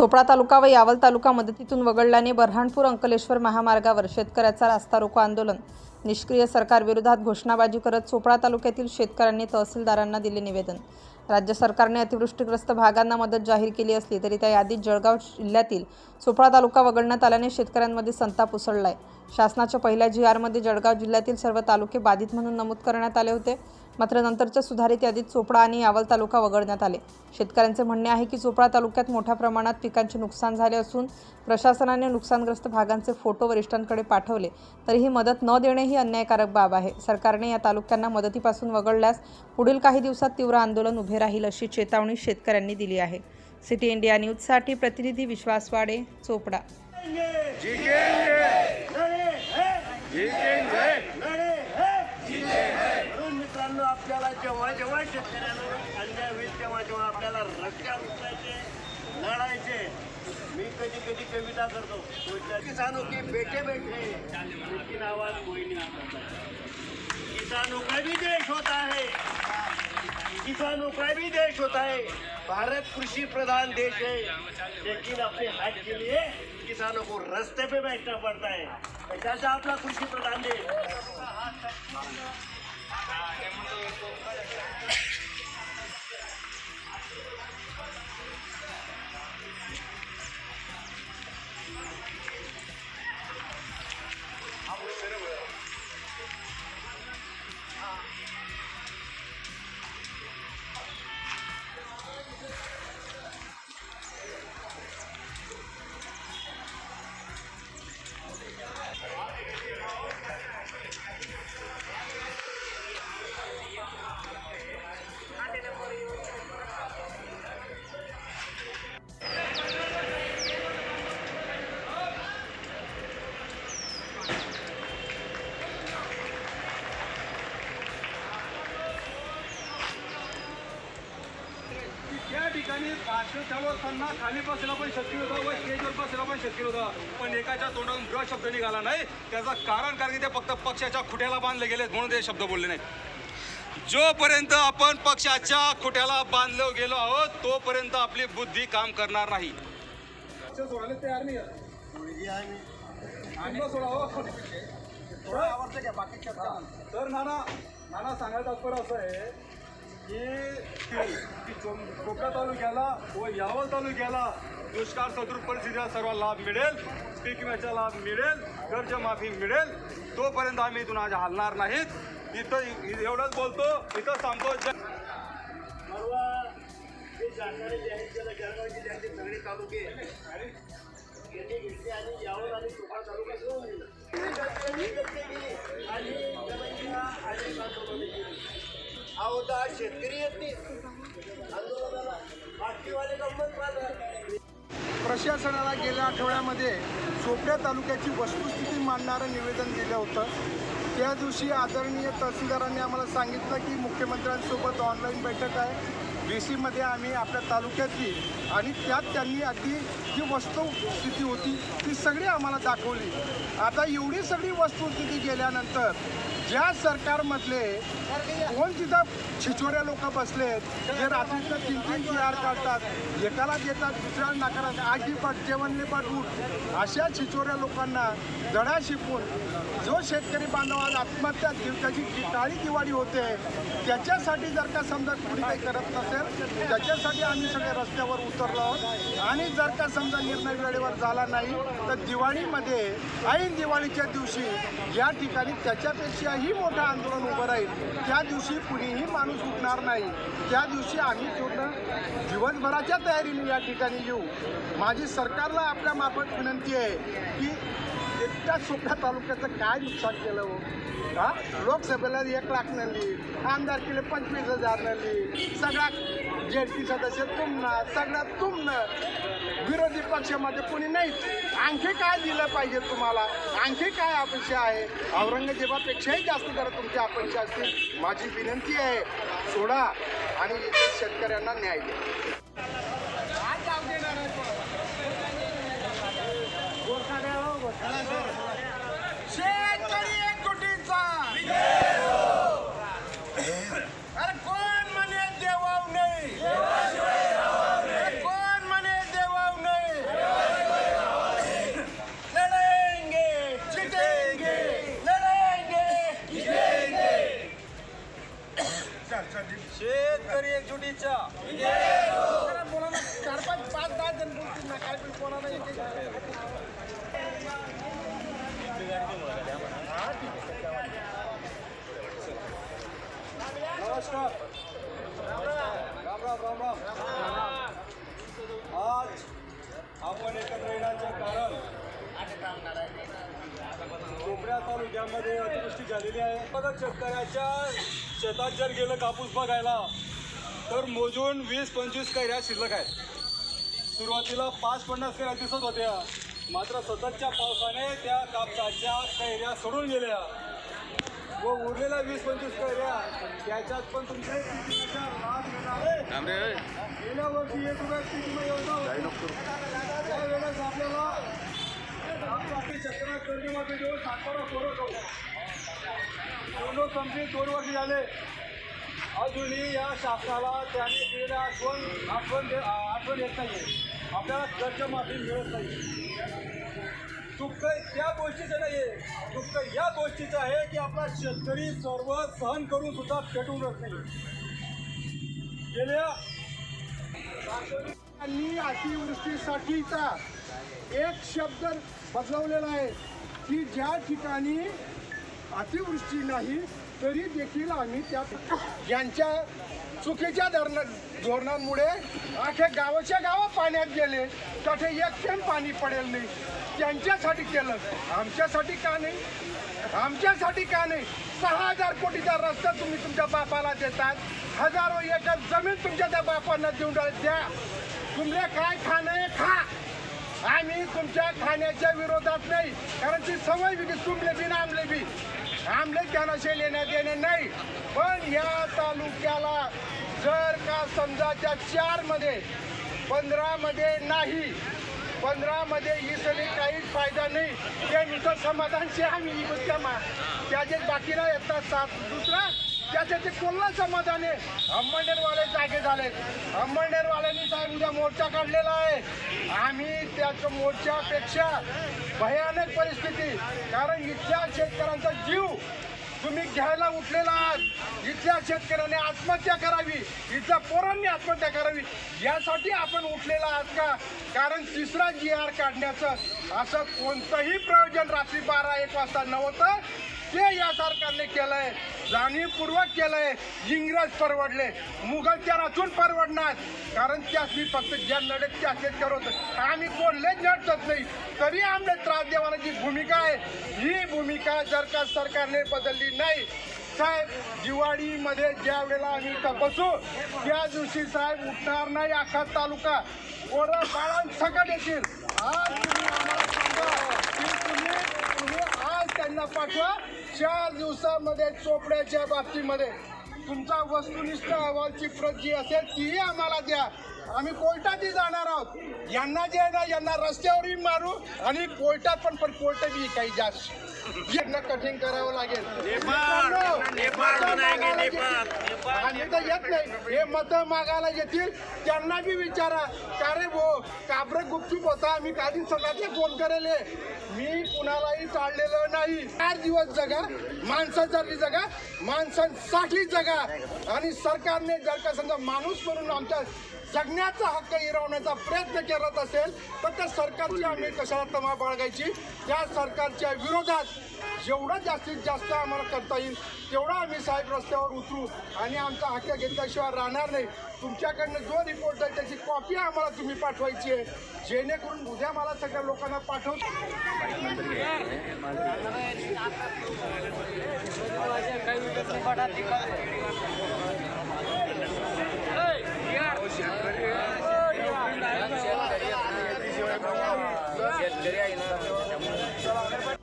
चोपडा तालुका व यावल तालुका मदतीतून वगळल्याने बऱ्हाणपूर अंकलेश्वर महामार्गावर शेतकऱ्याचा रास्ता रोको आंदोलन. निष्क्रिय सरकारविरोधात घोषणाबाजी करत चोपडा तालुक्यातील शेतकऱ्यांनी तहसीलदारांना दिले निवेदन. राज्य सरकारने अतिवृष्टीग्रस्त भागांना मदत जाहीर केली असली तरी त्या यादीत जळगाव जिल्ह्यातील चोपडा तालुका वगळण्यात आल्याने शेतकऱ्यांमध्ये संताप उसळला आहे शासनाच्या पहिल्या जी आरमध्ये जळगाव जिल्ह्यातील सर्व तालुके बाधित म्हणून नमूद करण्यात आले होते. मात्र नंतरच्या सुधारित यादीत चोपडा आणि यावल तालुका वगळण्यात आले. शेतकऱ्यांचे म्हणणे आहे की चोपडा तालुक्यात मोठ्या प्रमाणात पिकांचे नुकसान झाले असून प्रशासनाने नुकसानग्रस्त भागांचे फोटो वरिष्ठांकडे पाठवले. तरीही मदत न देणे ही अन्यायकारक बाब आहे. सरकारने या तालुक्यांना मदतीपासून वगळल्यास पुढील काही दिवसात तीव्र आंदोलन उभे राहील अशी चेतावणी शेतकऱ्यांनी दिली आहे. सिटी इंडिया न्यूजसाठी प्रतिनिधी विश्वास वाडे चोपडा म्हणून मित्रांनो आपल्याला जेव्हा जेव्हा शेतकऱ्यांना अन्याय होईल तेव्हा जेव्हा हत्यार उचलायचे लढायचे. मी कधी कधी कविता करतो. किसानों की बेटे बैठे लेकिन आवाज कोई नहीं आता किसानों का भी देश होता है किसानों का भी देश होता है भारत कृषी प्रधान देश है लेकिन अपने हक के लिए किसानों को रास्ते पे बैठना पड़ता है त्याचा आपला कृषी प्रधान देश. त्या ठिकाणी भाषण चालू असताना खाली बसायला पण शक्य होतं व स्टेजवर बसायला पण शक्य होतं. पण एकाच्या तोंडातून ग शब्द निघाला नाही. त्याचं कारण कारण की ते फक्त पक्षाच्या खुट्याला बांधले गेले म्हणून ते शब्द बोलले नाहीत. जोपर्यंत आपण पक्षाच्या खुट्याला बांधलो गेलो आहोत तोपर्यंत आपली बुद्धी काम करणार नाही. सोडायला तयार नाही तर नाना नाना सांगायचं तात्पर्य असं आहे की कोकणा तालुक्याला व यावल तालुक्याला दुष्काळ सदृप परिस्थितीचा सर्व लाभ मिळेल. पीक विम्याचा लाभ मिळेल. कर्जमाफी मिळेल. तोपर्यंत आम्ही इथून आज हलणार नाहीत. इथं एवढंच बोलतो. इथं सांगतो ज- जे सरकारने जाहीर जळगाव जिल्ह्याचे सगळे तालुके यांनी घेतले आणि यावर आणि चोपडा तालुका सोडून दिला आणि हा शेतकरी गंमत प्रशासनाला गेल्या आठवड्यामध्ये सोप्या तालुक्याची वस्तुस्थिती मांडणारं निवेदन दिलं होतं. त्या दिवशी आदरणीय तहसीलदारांनी आम्हाला सांगितलं की मुख्यमंत्र्यांसोबत ऑनलाईन बैठक आहे. डी सीमध्ये आम्ही आपल्या तालुक्यातली आणि त्यात त्यांनी अगदी जी वस्तुस्थिती होती ती सगळी आम्हाला दाखवली. आता एवढी सगळी वस्तुस्थिती गेल्यानंतर ज्या सरकारमधले कोण तिथं छिचोऱ्या लोक बसलेत जे रात्रीचं तीन तीन चार काढतात एकाला देतात दुसऱ्याला नाकारतात आजी पाठ जेवणले पाठ उठ. अशा छिचोऱ्या लोकांना धडा शिकून जो शेतकरी बांधव आज आत्महत्या त्याची जी काळी दिवाळी होते त्याच्यासाठी जर का समजा कुणी काही करत नसेल त्याच्यासाठी आम्ही सगळे रस्त्यावर उतरलो आहोत. आणि जर का समजा निर्णय वेळेवर झाला नाही तर दिवाळीमध्ये ऐन दिवाळीच्या दिवशी या ठिकाणी ही मोठं आंदोलन उभं राहील. त्या दिवशी कुणीही माणूस उठणार नाही. त्या दिवशी आम्ही पूर्ण दिवसभराच्या तयारीने या ठिकाणी येऊ. माझी सरकारला आपल्या मार्फत विनंती आहे की एकट्या सोप्या तालुक्याचं काय नुकसान केलं हो? हा? लोकसभेला एक लाख नली आमदारकीला पंचवीस हजार नली सगळा जेडपी सदस्य तुमनं सगळं तुमनं. विरोधी पक्षामध्ये कोणी नाही आणखी काय दिलं पाहिजे तुम्हाला? आणखी काय अपेक्षा आहे? औरंगजेबापेक्षाही जास्त जरा तुमची अपेक्षा असतील. माझी विनंती आहे सोडा आणि शेतकऱ्यांना न्याय द्या शेतकरी एकजुटीचा अरे कोण म्हणे देवाव नाही अरे कोण म्हणे देवाव नाही साहेब कोणाला एक- नमस्कार राम राम राम राम आज आपण एकत्र येण्याचं कारण कोपऱ्या तालुक्यामध्ये अतिवृष्टी झालेली आहे बघा शेतकऱ्याच्या शेतात जर गेलं कापूस बघायला तर मोजून वीस पंचवीस कैऱ्या शिल्लक आहेत. सुरुवातीला पाच पन्नास कैऱ्या दिसत होत्या. मात्र सततच्या पावसाने त्या कापसाच्या कैऱ्या सोडून गेल्या. व उरलेल्या वीस पंचवीस कैऱ्या त्याच्यात पण तुमचे पिकाचा लाभ घेणार आहे. गेल्या वर्षी एक रुपये योजना होती. त्यावेळेस आपल्याला आपली शेतकऱ्यांना कर्जमाफी देऊन सातबारा कोरं करू दोन संपली दोन वर्ष झाले. अजूनही या शासनाला त्याने दिलेल्या आठवण आठवण दे- आठवण येत नाही आपल्याला कर्जमाफी मिळत नाही. दुःख त्या गोष्टीचं नाही आहे दुःख या गोष्टीचं आहे की आपला शेतकरी सर्व सहन करून सुद्धा पेटून राहत नाही. गेल्या यांनी अतिवृष्टीसाठीचा एक शब्द बदलवलेला आहे की ज्या ठिकाणी अतिवृष्टी नाही तरी देखील आम्ही त्या ज्यांच्या चुकीच्या धरण धोरणांमुळे अखे गावाच्या गावं पाण्यात गेले. तिथे एक थेंब पाणी पडेल नाही. त्यांच्यासाठी केलं. आमच्यासाठी का नाही? आमच्यासाठी का नाही? सहा हजार कोटीचा रस्ता तुम्ही तुमच्या बापाला देतात. हजारो एकर जमीन तुमच्या त्या बापांना देऊन द्या. तुमले काय खाणं आहे खा. आम्ही तुमच्या खाण्याच्या विरोधात नाही. कारण ती सवय बी तुमले बी ना आमले बी. आमले लेण्या देणे नाही. पण या तालुक्याला जर का समजा त्या चारमध्ये पंधरामध्ये नाही पंधरामध्ये इसली काहीच फायदा नाही ते नुसतं समाधानशी आम्ही त्या मा त्याचे बाकीला येतात सात दुसरा त्याच्याचे कोणला समाधान आहे. अंबळनेरवाले जागे झाले. अंबळनेरवाल्यांनी साहेब उद्या मोर्चा काढलेला आहे. आम्ही त्याच्या मोर्चापेक्षा भयानक परिस्थिती कारण इथल्या शेतकऱ्यांचा जीव तुम्ही घ्यायला उठलेला आहात. इथल्या शेतकऱ्याने आत्महत्या करावी. इथल्या पोरांनी आत्महत्या करावी. यासाठी आपण उठलेला आहात का? कारण तिसरा जी आर काढण्याचं असं कोणतंही प्रयोजन रात्री बारा एक वाजता नव्हतं. ते या सरकारने केलंय जाणीवपूर्वक केलंय इंग्रज परवडले. मुघल त्या रचून परवडणार. कारण त्यासनी फक्त ज्या लढत त्याचेच करत आम्ही कोणलेच नडतच नाही. तरी आमले त्रास देवाला जी भूमिका आहे ही भूमिका जर का सरकारने बदलली नाही. साहेब दिवाळीमध्ये ज्या वेळेला आम्ही तपासू त्या दिवशी साहेब उठणार नाही अख्खा तालुका. पोरं बाळांसकट येतील. आज तुम्ही आम्हाला सांगा की तुम्ही तुम्ही आज त्यांना पाठवा. चार दिवसामध्ये चोपड्याच्या बाबतीमध्ये. तुमचा वस्तुनिष्ठ अहवालची प्रत जी असेल तीही आम्हाला द्या. आम्ही कोर्टातही जाणार आहोत. यांना जे आहे ना यांना रस्त्यावरही मारू आणि कोर्टात पण पण कोर्ट बी काही जास्त. यांना कठीण करावं लागेल. आणि तर येत नाही. हे मतं मागायला येतील. त्यांना बी विचारा. का रे भो काबर गुपचूप होता. मी काही सगळ्यातले फोन करेल मी कुणालाही चाललेलं नाही. चार दिवस जगा. माणसासाठी जगा. माणसांसाठी जगा. आणि सरकारने जर का समजा माणूस म्हणून आमच्या जगण्याचा हक्क हिरवण्याचा प्रयत्न करत असेल तर त्या सरकारची आम्ही कशाला तमा बाळगायची त्या सरकारच्या विरोधात जेवढं जास्तीत जास्त आम्हाला करता येईल तेवढा आम्ही साहेब रस्त्यावर उतरू आणि आमचा हक्क घेतल्याशिवाय राहणार नाही. तुमच्याकडनं जो रिपोर्ट आहे त्याची कॉपी आम्हाला तुम्ही पाठवायची आहे. जेणेकरून उद्या मला सगळ्या लोकांना पाठव शेतकरी आहे ना.